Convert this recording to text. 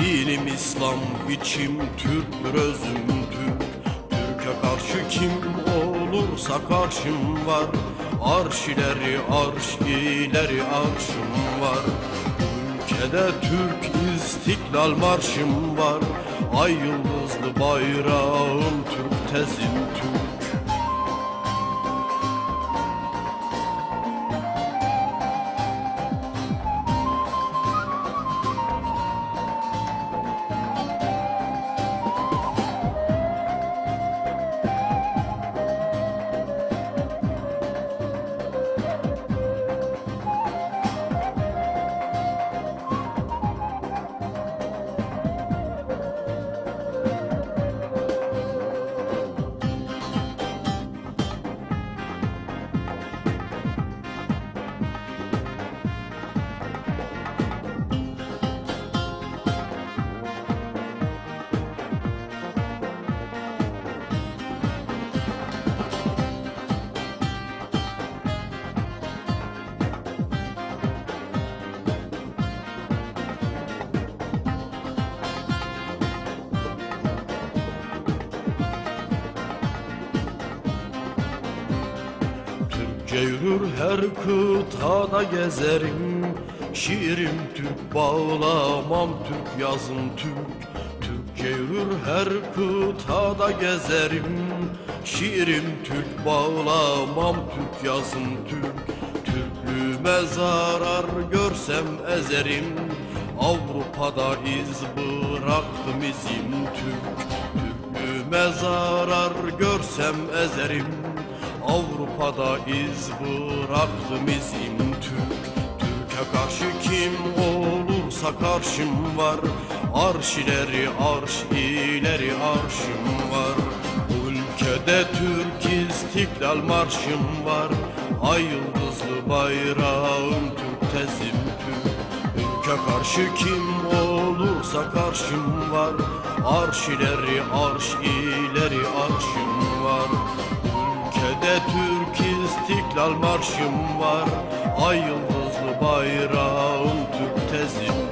Dinim İslam içim Türktür özüm Türk Türk'e karşı kim olursa karşım var. Arş ileri arş ileri arşım var. Ülkede Türk istiklal marşım var. Ay yıldızlı bayrağım Türk tezim Türk Yürür her kıtada gezerim. Şiirim Türk bağlamam Türk yazım Türk. Türkçe yürür her kıtada gezerim. Şiirim Türk bağlamam Türk yazım Türk. Türklüğüme zarar görsem ezerim. Avrupa'da iz bıraktım izim Türk. Türklüğüme zarar görsem ezerim Avrupa'da iz bıraktım izim Türk Türk'e karşı kim olursa karşım var. Arş ileri arş ileri arşım var. Ülkede Türk istiklal marşım var. Ay yıldızlı bayrağım Türk tezim Türk. Ülke karşı kim olursa karşım var. Arş ileri arş ileri arşım var Ülkede Türk istiklal marşım var. Ay yıldızlı bayrağım Türk tezim